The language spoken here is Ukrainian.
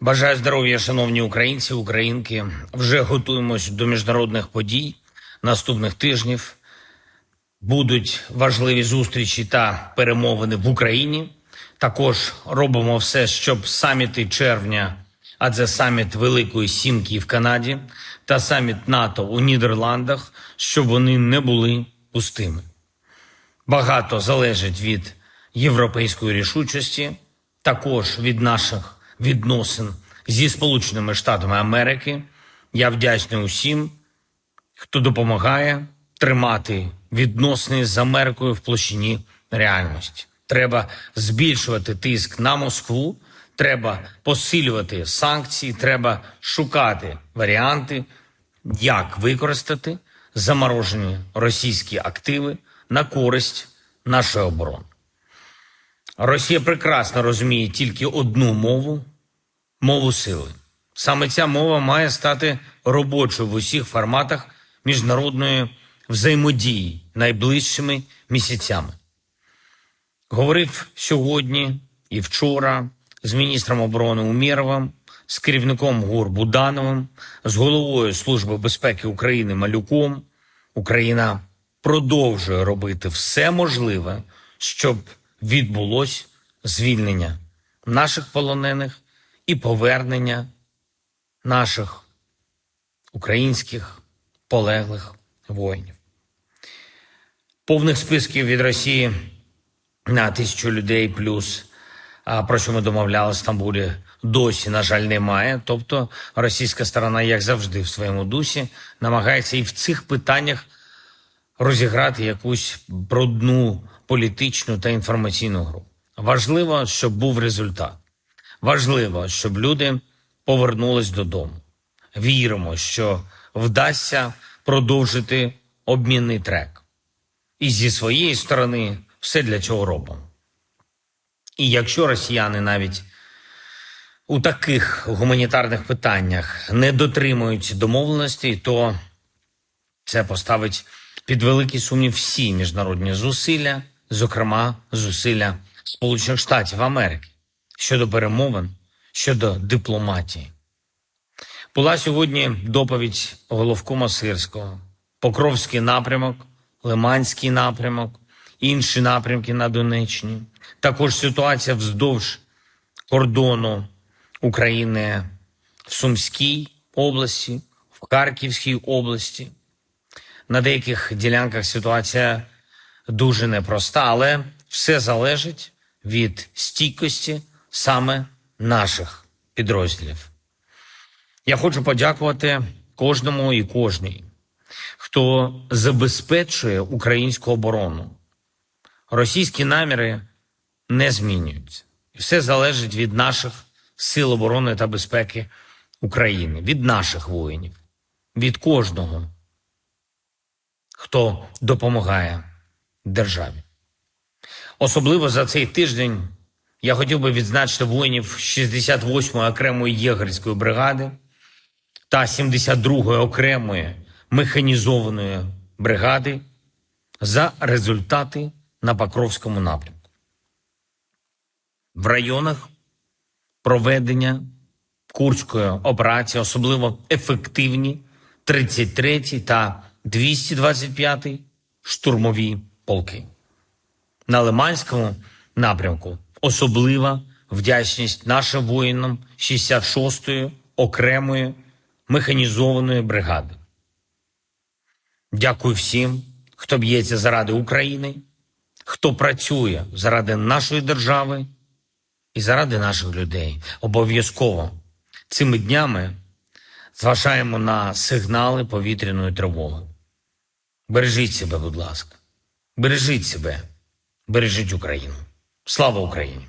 Бажаю здоров'я, шановні українці, українки. Вже готуємось до міжнародних подій наступних тижнів. Будуть важливі зустрічі та перемовини в Україні. Також робимо все, щоб саміти червня, а це саміт Великої Сімки в Канаді та саміт НАТО у Нідерландах, щоб вони не були пустими. Багато залежить від європейської рішучості, також від наших відносин зі Сполученими Штатами Америки. Я вдячний усім, хто допомагає тримати відносини з Америкою в площині реальності. Треба збільшувати тиск на Москву, треба посилювати санкції, треба шукати варіанти, як використати заморожені російські активи на користь нашої оборони. Росія прекрасно розуміє тільки одну мову мову сили. Саме ця мова має стати робочою в усіх форматах міжнародної взаємодії найближчими місяцями. Говорив сьогодні і вчора з міністром оборони Умєровим, з керівником ГУР Будановим, з головою Служби безпеки України Малюком. Україна продовжує робити все можливе, щоб відбулось звільнення наших полонених і повернення наших українських полеглих воїнів. Повних списків від Росії на тисячу людей плюс, про що ми домовляли в Стамбулі, досі, на жаль, немає. Тобто російська сторона, як завжди, в своєму дусі, намагається і в цих питаннях розіграти якусь брудну політичну та інформаційну гру. Важливо, щоб був результат. Важливо, щоб люди повернулись додому. Віримо, що вдасться продовжити обмінний трек. І зі своєї сторони все для цього робимо. І якщо росіяни навіть у таких гуманітарних питаннях не дотримують домовленостей, то це поставить під великий сумнів всі міжнародні зусилля, зокрема зусилля Сполучених Штатів Америки щодо перемовин, щодо дипломатії. Була сьогодні доповідь головкома Сирського, Покровський напрямок, Лиманський напрямок, інші напрямки на Донеччині. Також ситуація вздовж кордону України в Сумській області, в Харківській області. На деяких ділянках ситуація дуже непроста, але все залежить від стійкості саме наших підрозділів. Я хочу подякувати кожному і кожній, хто забезпечує українську оборону. Російські наміри не змінюються. І все залежить від наших сил оборони та безпеки України, від наших воїнів, від кожного, хто допомагає державі. Особливо за цей тиждень я хотів би відзначити воїнів 68-ї окремої єгерської бригади та 72-ї окремої механізованої бригади за результати на Покровському напрямку. В районах проведення Курської операції особливо ефективні 33 та 225 штурмові полки. На Лиманському напрямку особлива вдячність нашим воїнам 66-ї окремої механізованої бригади. Дякую всім, хто б'ється заради України, хто працює заради нашої держави і заради наших людей. Обов'язково цими днями зважаємо на сигнали повітряної тривоги. Бережіть себе, будь ласка, бережіть себе, бережіть Україну. Слава Україні!